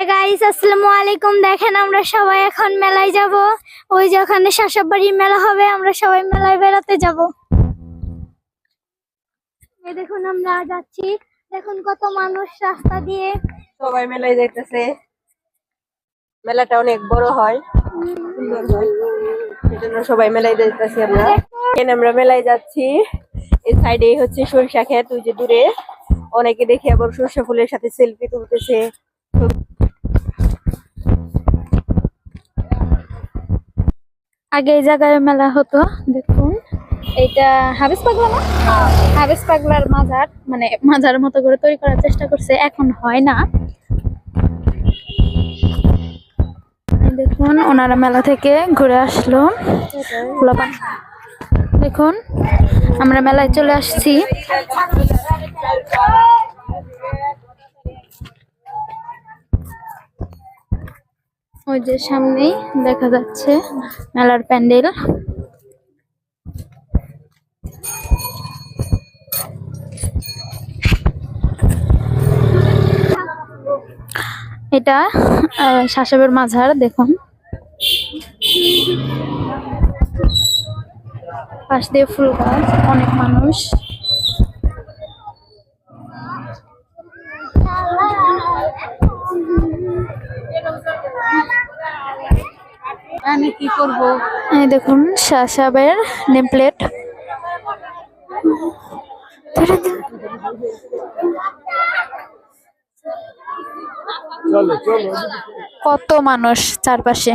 Guys আসসালামু আলাইকুম। দেখেন আমরা সবাই এখন মেলায় যাব। ওই যে ওখানে শাসাবাড়ির মেলা হবে, আমরা সবাই মেলায় বেড়াতে যাব। এই দেখুন, আমরা যাচ্ছি। দেখুন কত মানুষ রাস্তা দিয়ে। সবাই মেলায় যাইতেছে। মেলাটা অনেক বড় হয়, সুন্দর হয়। সবাই মেলায় যাইতেছি আমরা। এখানে আমরা মেলায় যাচ্ছি। এই সাইডে হচ্ছে সরিষা ক্ষেত, ওই যে দূরে। অনেকে দেখে আবার সরিষা ফুলের সাথে সেলফি তুলতেছে। আগে এই জায়গায় মেলা হতো, দেখুন। এটা হাবেস পাগলা না? হাবেস পাগলার মাজার মানে মাজার মতো করে তৈরি করার চেষ্টা করছে, এখন হয় না। দেখুন, ওনারা মেলা থেকে ঘুরে আসলো। দেখুন, আমরা মেলায় চলে আসছি। ওই যে সামনেই দেখা যাচ্ছে মেলার প্যান্ডেল। এটা শাসাবের মাঝার দেখুন। পাশ দিয়ে ফুল গাছ, অনেক মানুষ। আমি কি করব এই দেখুন শাসাবের নেম প্লেট কত মানুষ চারপাশে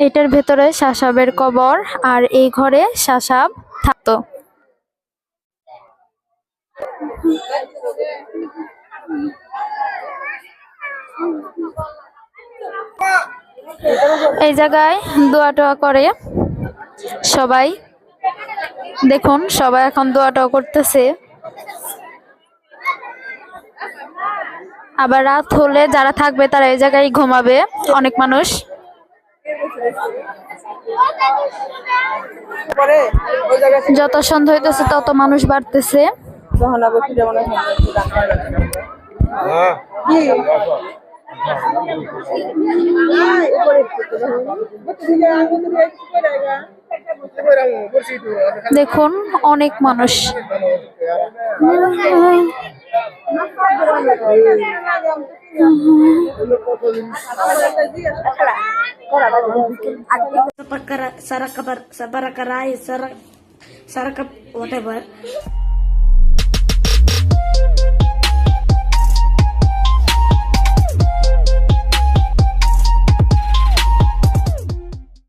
এটার ভেতরে শাসাবের কবর আর এই ঘরে শাসাব থাকতো। এই জায়গায় দোয়া টোয়া করে সবাই। দেখুন, সবাই এখন দোয়া টোয়া করতেছে। আবার রাত হলে যারা থাকবে তারা এই জায়গায় ঘুমাবে, অনেক মানুষ যত সন্ধ্যা হইতেছে, তত মানুষ বাড়তেছে? দেখুন, অনেক মানুষ Sarah kabar, sabar kerai, sarah, sarah whatever.